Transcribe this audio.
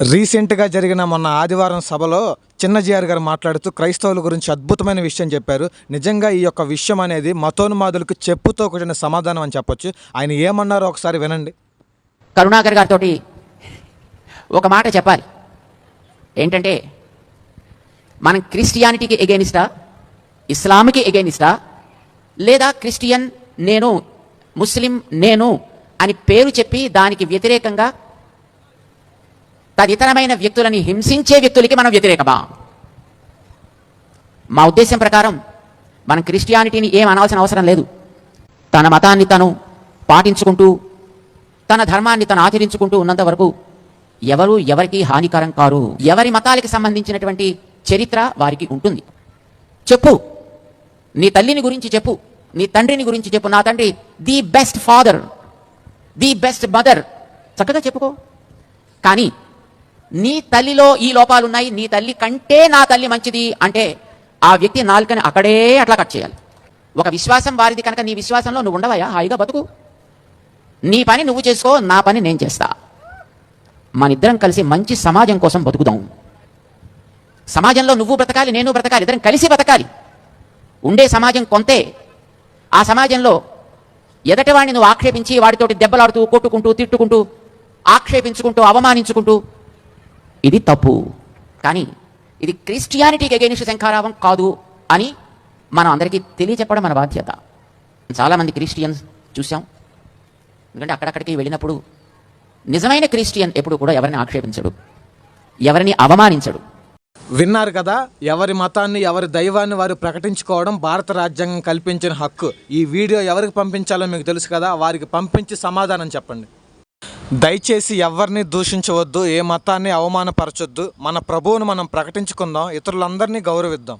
రీసెంట్గా జరిగిన మొన్న ఆదివారం సభలో చిన్నజీఆర్ గారు మాట్లాడుతూ క్రైస్తవుల గురించి అద్భుతమైన విషయం చెప్పారు. నిజంగా ఈ యొక్క విషయం అనేది మతోన్మాదులకు చెప్పుతో కూడిన సమాధానం అని చెప్పొచ్చు. ఆయన ఏమన్నారో ఒకసారి వినండి. కరుణాకర్ గారితో ఒక మాట చెప్పాలి. ఏంటంటే మనం క్రిస్టియానిటీకి ఎగేనిస్టా? ఇస్లాంకి ఎగేనిస్టా? లేదా క్రిస్టియన్ నేను ముస్లిం నేను అని పేరు చెప్పి దానికి వ్యతిరేకంగా తదితరమైన వ్యక్తులని హింసించే వ్యక్తులకి మనం వ్యతిరేకమా? మా ఉద్దేశం ప్రకారం మనం క్రిస్టియానిటీని ఏం అనాల్సిన అవసరం లేదు. తన మతాన్ని తను పాటించుకుంటూ తన ధర్మాన్ని తను ఆచరించుకుంటూ ఉన్నంత వరకు ఎవరు ఎవరికి హానికరం కారు. ఎవరి మతాలకి సంబంధించినటువంటి చరిత్ర వారికి ఉంటుంది. చెప్పు. నీ తల్లిని గురించి చెప్పు. నీ తండ్రిని గురించి చెప్పు. నా తండ్రి the best father the best mother. చక్కగా చెప్పుకో. కానీ నీ తల్లిలో ఈ లోపాలు ఉన్నాయి నీ తల్లి కంటే నా తల్లి మంచిది అంటే ఆ వ్యక్తి నాలుకని అక్కడే అట్లా కట్ చేయాలి. ఒక విశ్వాసం వారిది కనుక నీ విశ్వాసంలో నువ్వు ఉండవయా హాయిగా బతుకు. నీ పని నువ్వు చేసుకో నా పని నేను చేస్తా. మనిద్దరం కలిసి మంచి సమాజం కోసం బతుకుదాం. సమాజంలో నువ్వు బ్రతకాలి నేను బ్రతకాలి ఇద్దరం కలిసి బ్రతకాలి. ఉండే సమాజం కొంతే. ఆ సమాజంలో ఎదటివాడిని నువ్వు ఆక్షేపించి వాడితోటి దెబ్బలాడుతూ కొట్టుకుంటూ తిట్టుకుంటూ ఆక్షేపించుకుంటూ అవమానించుకుంటూ ఇది తప్పు. కానీ ఇది క్రిస్టియానిటీకి అగేనిస్ట్ శంఖారావం కాదు అని మనం అందరికీ తెలియచెప్పడం మన బాధ్యత. చాలామంది క్రిస్టియన్స్ చూసాం ఎందుకంటే అక్కడక్కడికి వెళ్ళినప్పుడు నిజమైన క్రిస్టియన్ ఎప్పుడు కూడా ఎవరిని ఆక్షేపించడు. ఎవరిని అవమానించడు. విన్నారు కదా ఎవరి మతాన్ని ఎవరి దైవాన్ని వారు ప్రకటించుకోవడం భారత రాజ్యాంగం కల్పించిన హక్కు. ఈ వీడియో ఎవరికి పంపించాలో మీకు తెలుసు కదా వారికి పంపించి సమాధానం చెప్పండి. దయచేసి ఎవరిని దూషించవద్దు ఏ మతాన్ని అవమానపరచొద్దు. మన ప్రభువును మనం ప్రకటించుకుందాం ఇతరులందరినీ గౌరవిద్దాం.